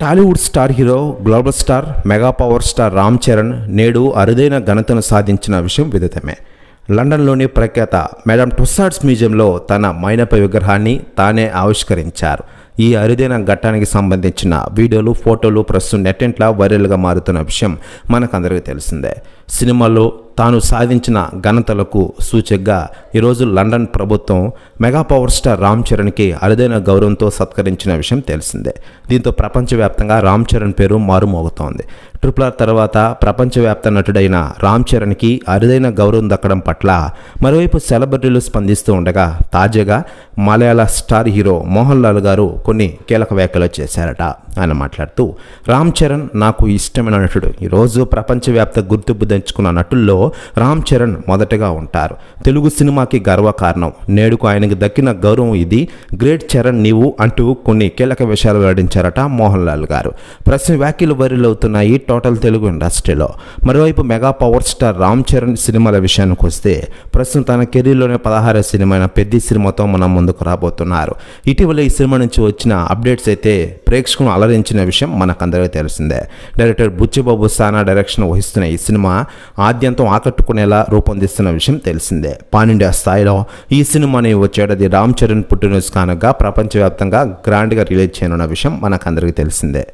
Tollywood star hero global star mega power star Ram Charan నేడు అరుదైన ఘనతను సాధించిన విషయం విదితమే. లండన్లోని ప్రఖ్యాత మేడం టొస్సాడ్స్ మ్యూజియంలో తన మైనప విగ్రహాన్ని తానే ఆవిష్కరించారు. ఈ అరుదైన ఘట్టానికి సంబంధించిన వీడియోలు ఫోటోలు ప్రస్తుతం నెట్టెంట్లా వైరల్గా మారుతున్న విషయం మనకందరికీ తెలిసిందే. సినిమాలో తాను సాధించిన ఘనతలకు సూచకగా ఈరోజు లండన్ ప్రభుత్వం మెగా పవర్ స్టార్ రామ్ చరణ్కి అరుదైన గౌరవంతో సత్కరించిన విషయం తెలిసిందే. దీంతో ప్రపంచవ్యాప్తంగా రామ్ చరణ్ పేరు మారుమోగుతోంది. ట్రిపుల్ ఆర్ తర్వాత ప్రపంచవ్యాప్త నటుడైన రామ్ చరణ్కి అరుదైన గౌరవం దక్కడం పట్ల మరోవైపు సెలబ్రిటీలు స్పందిస్తూ ఉండగా తాజాగా మలయాళ స్టార్ హీరో మోహన్ లాల్ గారు కొన్ని కీలక వ్యాఖ్యలు చేశారట. ఆయన మాట్లాడుతూ రామ్ చరణ్ నాకు ఇష్టమైన నటుడు. ఈరోజు ప్రపంచవ్యాప్త గుర్తింపు తెచ్చుకున్న నటుల్లో రామ్ చరణ్ మొదటగా ఉంటారు. తెలుగు సినిమాకి గర్వకారణం నేడుకు ఆయనకు దక్కిన గౌరవం ఇది. గ్రేట్ చరణ్ నీవు అంటూ కొన్ని కీలక విషయాలు వెల్లడించారట మోహన్ లాల్ గారు. ప్రశ్న వ్యాఖ్యలు వైరల్ అవుతున్నాయి టోటల్ తెలుగు ఇండస్ట్రీలో. మరోవైపు mega power star Ram Charan సినిమాల విషయానికి వస్తే ప్రస్తుతం తన కెరీర్లోనే పదహార సినిమా పెద్ద సినిమాతో మనం ముందుకు రాబోతున్నారు. ఇటీవల ఈ సినిమా నుంచి వచ్చిన అప్డేట్స్ అయితే ప్రేక్షకులను అలరించిన విషయం మనకందరికీ తెలిసిందే. డైరెక్టర్ బుచ్చిబాబు సానా డైరెక్షన్ వహిస్తున్న ఈ సినిమా ఆద్యంతం ఆకట్టుకునేలా రూపొందిస్తున్న విషయం తెలిసిందే. పానిండియా స్థాయిలో ఈ సినిమాని వచ్చేటది రామ్ చరణ్ పుట్టినరోజు కానుక ప్రపంచవ్యాప్తంగా గ్రాండ్గా రిలీజ్ చేయనున్న విషయం మనకందరికీ తెలిసిందే.